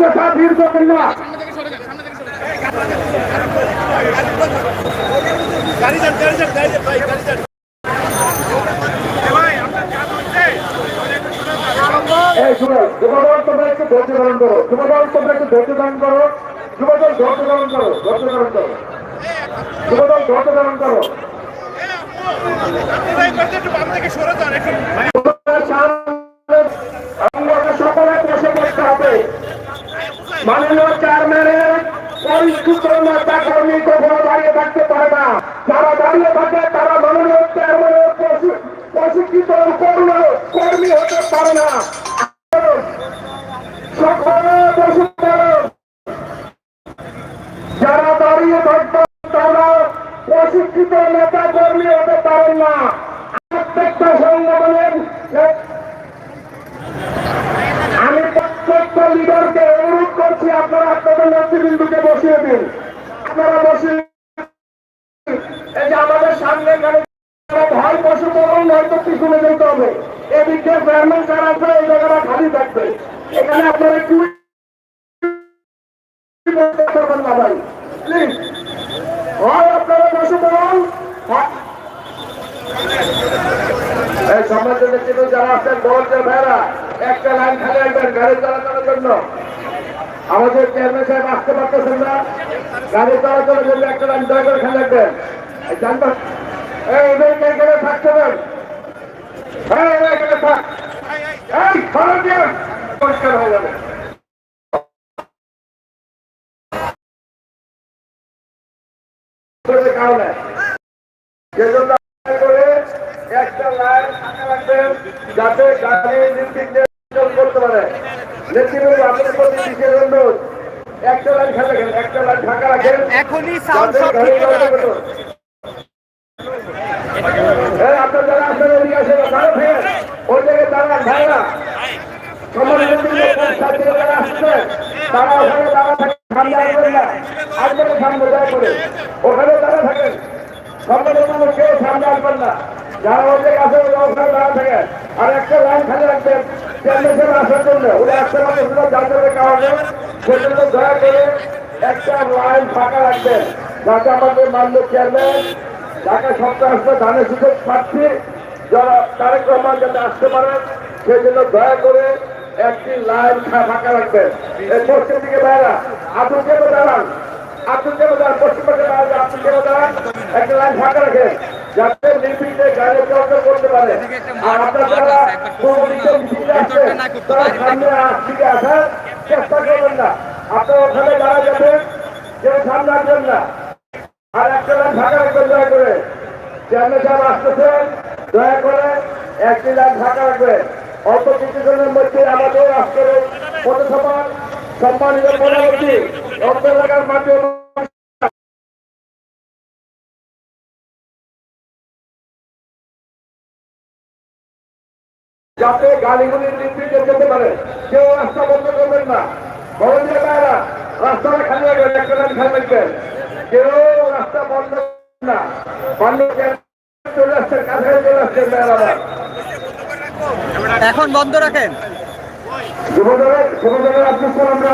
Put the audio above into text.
অযথা ভিড় করবেন না। এই শুনো যুবদল তোমরা একটু ধৈর্য ধারণ করো। যুবদল তোমরা একটু ধৈর্য ধারণ করো। ধারণ করো মাননীয় চেয়ারম্যানের নেতা কর্মী কখনো দাঁড়িয়ে থাকতে পারে না। যারা দাঁড়িয়ে থাকে, তারা মাননীয় চেয়ারম্যানের প্রশিক্ষিত কর্মী হতে পারে না। যারা দাঁড়িয়ে থাকবে তারা প্রশিক্ষিত নেতা কর্মী হতে পারেন না। প্রত্যেকটা সংগঠনের লিডারকে অনুরোধ করছি আপনারা আপনাদের নেতৃবৃন্দকে বসিয়ে দিন। আপনারা বসিয়ে এই যে আমাদের সামনে ভয় পশু পবন হয়তো পিছনে যেতে হবে এদিকে চেয়ারম্যান কার আছে এই জায়গাটা খালি থাকবে। এখানে আপনারা একটু করবেন না যারা আছেন, বড়দের ভাইরা একটা লাইন খালি রাখবেন, গাড়ি চলাচলের জন্য। আমাদের চেয়ারম্যান সাহেব আসতে পারতেছেন না। গাড়ি চলাচলের জন্য একটা লাইন দয়া করে খালি রাখবেন। জানবেন পরিষ্কার করে একটা লাইন রাখবেন, যাতে গাড়ি এখনই সাউন্ড সব ঠিক করে রাখবেন। করতে পারে। এই আপনার যারা আপনার এদিকে আসেন ফের ওই দাঁড়ান ভাইরা। তারা ওখানে দাঁড়া থাকেন আসবেন সামনে দয়া করে। ওখানে দাঁড়া থাকেন। সম্মানিত কেউ সামনে আসবেন না। যারা ওই জায়গায় আছে ওখানে দাঁড়া থাকেন। আর একটা লাইন খালি রাখবেন। দয়া করে একটা লাইন ফাঁকা রাখবেন যাতে আমাদের মাননীয় চেয়ারম্যান ঢাকা সপ্তাহ আসবে ধানের সুযোগ পাচ্ছি যারা তারেক রহমান যাতে আসতে পারেন। দয়া করে একটি লাইন ফাঁকা রাখবেন এই দিকে বেড়া আব্দুল কেন দাঁড়ান আব্দুল কেন লাইন ফাঁকা রাখেন যাতে নির্বিঘ্নে গাড়ি চলাচল করতে পারে আর আপনার যারা চেষ্টা করবেন না। আপনার ওখানে দাঁড়া যাবেন, কেউ সামনে আসবেন না। আর একটা লাইন রাখবেন, দয়া করে। চেয়ারম্যান সাহেব আসতেছেন, দয়া করে একটি লাইন ফাঁকা রাখবেন। অল্প কিছুজনের মধ্যে আমাদের আজকের এই পথসভার সম্মানিত পরবর্তী অর্থ এলাকার যাতে গাড়িগুলি নির্বিঘ্নে যেতে পারে। কেউ রাস্তা বন্ধ করবেন না। বাইরা রাস্তাটা খালি রাখবেন একটা খালি রাখবেন কেউ রাস্তা বন্ধ না। বন্ধ চলে আসছেন? কাছে চলে আসছেন বাইরা এখন বন্ধ রাখেন। যুবদলের যুবদলের আপনি আমরা